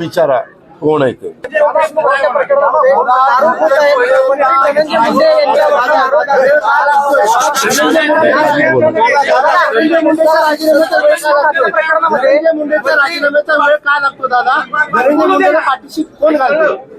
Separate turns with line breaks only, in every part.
विचारा कोण आहे ते?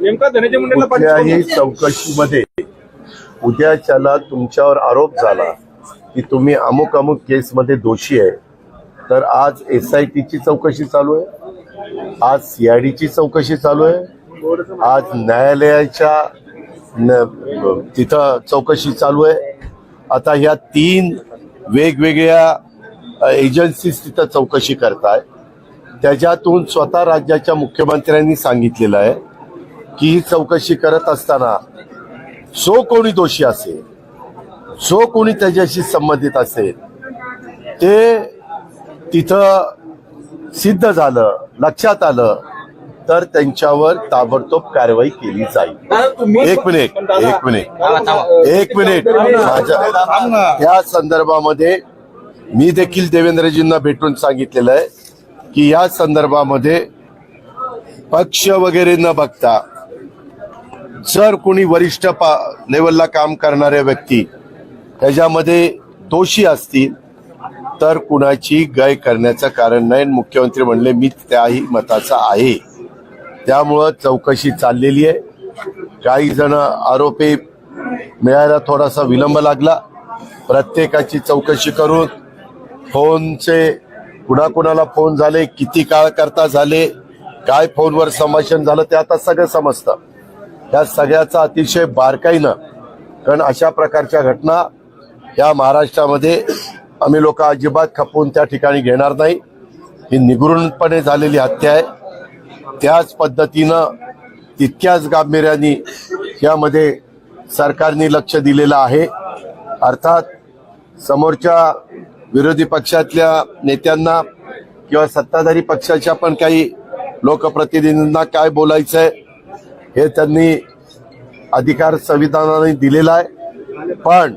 नेमका धनंजय
कुठल्याही चौकशीमध्ये उद्याच्याला तुमच्यावर आरोप झाला की तुम्ही अमुक अमुक केसमध्ये दोषी आहे. तर आज एस आय टीची चौकशी चालू आहे? आज सीआयडीची चौकशी चालू आहे. आज न्यायालयाच्या न- तिथं चौकशी चालू आहे. आता ह्या तीन वेगवेगळ्या एजन्सीज तिथं चौकशी करताय. त्याच्यातून स्वतः राज्याच्या मुख्यमंत्र्यांनी सांगितलेलं आहे की ही चौकशी करत असताना जो कोणी दोषी असेल जो कोणी त्याच्याशी संबंधित असेल ते तिथं सिद्ध झालं लक्षात आलं तर त्यांच्यावर ताबडतोब कारवाई केली जाईल. एक मिनिट एक मिनिट. एक मिनिट. माझ्या त्या संदर्भामध्ये मी देखील देवेंद्रजींना भेटून सांगितलेलं आहे की या संदर्भामध्ये पक्ष वगैरे न बघता जर कोणी वरिष्ठ पा लेवलला काम करणाऱ्या व्यक्ती त्याच्यामध्ये दोषी असतील तर कुणाची गय करण्याचं कारण नाही. मुख्यमंत्री म्हणले मी त्याही मताचा आहे. त्यामुळं चौकशी चाललेली आहे. काही जण आरोपी मिळायला थोडासा विलंब लागला. प्रत्येकाची चौकशी करून फोनचे कुणाकुणाला फोन झाले किती काळ करता झाले काय फोनवर संभाषण झालं ते आता सगळं समजतं. त्या सगळ्याचा अतिशय बारकाईनं कारण अशा प्रकारच्या घटना या महाराष्ट्रामध्ये आम्ही लोक अजिबात खपवून त्या ठिकाणी घेणार नाही. ही निगृणपणे झालेली हत्या आहे. त्याच पद्धतीनं तितक्याच गांभीर्याने यामध्ये सरकारने लक्ष दिलेलं आहे. अर्थात समोरच्या विरोधी पक्षातल्या नेत्यांना किंवा सत्ताधारी पक्षाच्या पण काही लोकप्रतिनिधींना काय बोलायचं आहे हे त्यांनी अधिकार संविधानाने दिलेला आहे. पण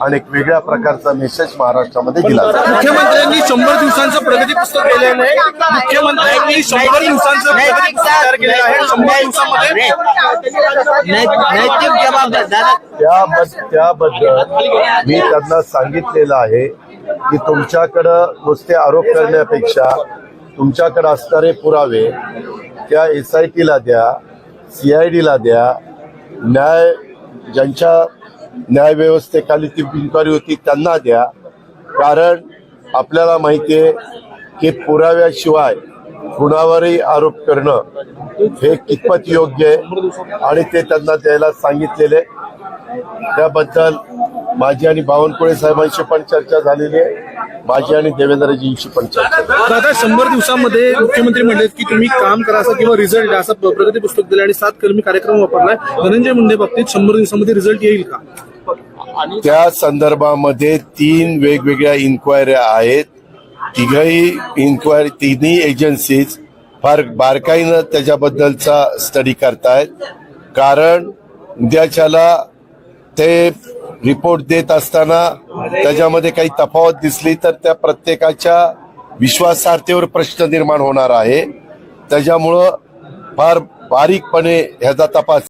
आणि एक वेगळ्या प्रकारचा मेसेज महाराष्ट्रामध्ये दिला
मुख्यमंत्र्यांनी शंभर दिवसांचं प्रगती पुस्तक केलेलं आहे. मुख्यमंत्र्यांनी शंभर दिवसांचं प्रगती पुस्तक केलेलं आहे. शंभर दिवसामध्ये
नैतिक जबाबदार. दादा.
त्याबद्दल त्याबद्दल मी त्यांना सांगितलेलं आहे की तुमच्याकडं नुसते आरोप करण्यापेक्षा तुमच्याकडे असणारे पुरावे त्या एस आय टीला द्या सीआयडीला द्या न्याय ज्यांच्या न्यायव्यवस्थेखाली ती इन्क्वायरी होती त्यांना द्या. कारण आपल्याला माहिती आहे की पुराव्याशिवाय कुणावरही आरोप करणं हे कितपत योग्य आहे आणि ते त्यांना द्यायला सांगितलेले. त्याबद्दल माझी आणि बावनकुळे साहेबांशी पण चर्चा झालेली आहे. माझी आणि देवेंद्रजींशी पण चर्चा.
दादा शंभर दिवसामध्ये मुख्यमंत्री म्हणले की तुम्ही काम करा असं किंवा रिझल्ट असं प्रगती पुस्तक दिलं आणि सात कलमी कार्यक्रम वापरलाय. धनंजय मुंडे बाबतीत शंभर दिवसामध्ये रिझल्ट येईल का?
त्या संदर्भामध्ये तीन वेगवेगळ्या इन्क्वायऱ्या आहेत. तिघही इन्क्वायरी तिन्ही एजन्सीज फार बारकाईनं त्याच्याबद्दलचा स्टडी करतायत. कारण उद्याच्याला ते रिपोर्ट देत असताना त्याच्यामध्ये काही तफावत दिसली तर त्या प्रत्येकाच्या विश्वासार्हतेवर प्रश्न निर्माण होणार आहे. त्याच्यामुळं फार बारीकपणे ह्याचा तपास